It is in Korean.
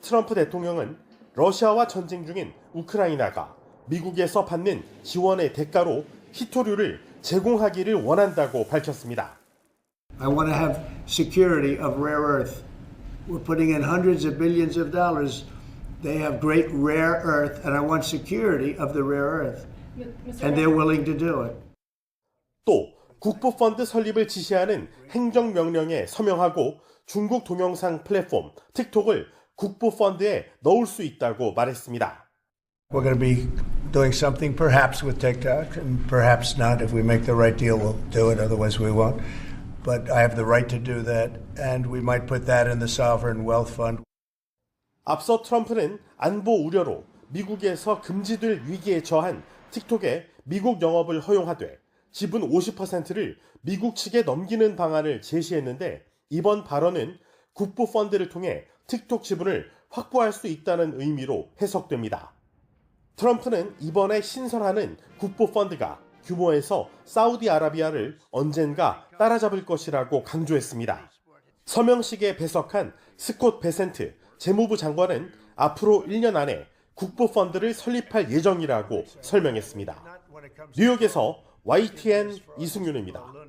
트럼프 대통령은 러시아와 전쟁 중인 우크라이나가 미국에서 받는 지원의 대가로 히토류를 제공하기를 원한다고 밝혔습니다. I want to have security of rare earth. We're putting in hundreds of billions of dollars. They have great rare earth, and I want security of the rare earth. And they're willing to do it. 또 국부펀드 설립을 지시하는 행정명령에 서명하고 중국 동영상 플랫폼 틱톡을 국부펀드에 넣을 수 있다고 말했습니다. We're going to be doing something perhaps with TikTok, and perhaps not. If we make the right deal, we'll do it. Otherwise, we won't. But I have the right to do that, and we might put that in the sovereign wealth fund. 앞서 트럼프는 안보 우려로 미국에서 금지될 위기에 처한 틱톡의 미국 영업을 허용하되 지분 50%를 미국 측에 넘기는 방안을 제시했는데 이번 발언은 국부 펀드를 통해 틱톡 지분을 확보할 수 있다는 의미로 해석됩니다. 트럼프는 이번에 신설하는 국부 펀드가 규모에서 사우디아라비아를 언젠가 따라잡을 것이라고 강조했습니다. 서명식에 배석한 스콧 베센트 재무부 장관은 앞으로 1년 안에 국부 펀드를 설립할 예정이라고 설명했습니다. 뉴욕에서 YTN 이승윤입니다.